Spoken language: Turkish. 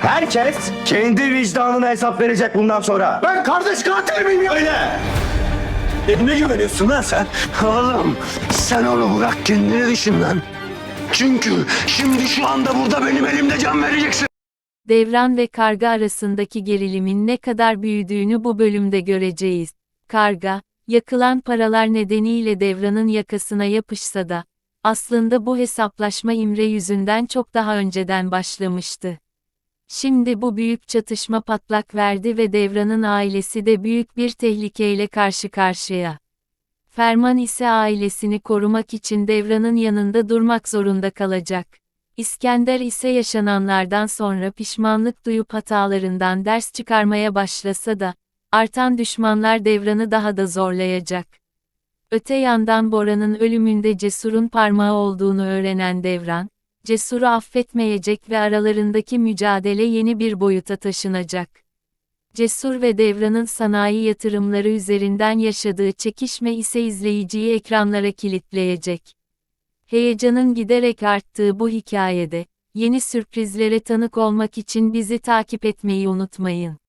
Herkes kendi vicdanına hesap verecek bundan sonra. Ben kardeş katili miyim ya? Öyle. Ne güveniyorsun lan sen? Oğlum sen onu bırak kendini düşün lan. Çünkü şimdi şu anda burada benim elimde can vereceksin. Devran ve Karga arasındaki gerilimin ne kadar büyüdüğünü bu bölümde göreceğiz. Karga, yakılan paralar nedeniyle Devran'ın yakasına yapışsa da, aslında bu hesaplaşma İmre yüzünden çok daha önceden başlamıştı. Şimdi bu büyük çatışma patlak verdi ve Devran'ın ailesi de büyük bir tehlikeyle karşı karşıya. Ferman ise ailesini korumak için Devran'ın yanında durmak zorunda kalacak. İskender ise yaşananlardan sonra pişmanlık duyup hatalarından ders çıkarmaya başlasa da, artan düşmanlar Devran'ı daha da zorlayacak. Öte yandan Bora'nın ölümünde Cesur'un parmağı olduğunu öğrenen Devran, Cesur'u affetmeyecek ve aralarındaki mücadele yeni bir boyuta taşınacak. Cesur ve Devran'ın sanayi yatırımları üzerinden yaşadığı çekişme ise izleyiciyi ekranlara kilitleyecek. Heyecanın giderek arttığı bu hikayede, yeni sürprizlere tanık olmak için bizi takip etmeyi unutmayın.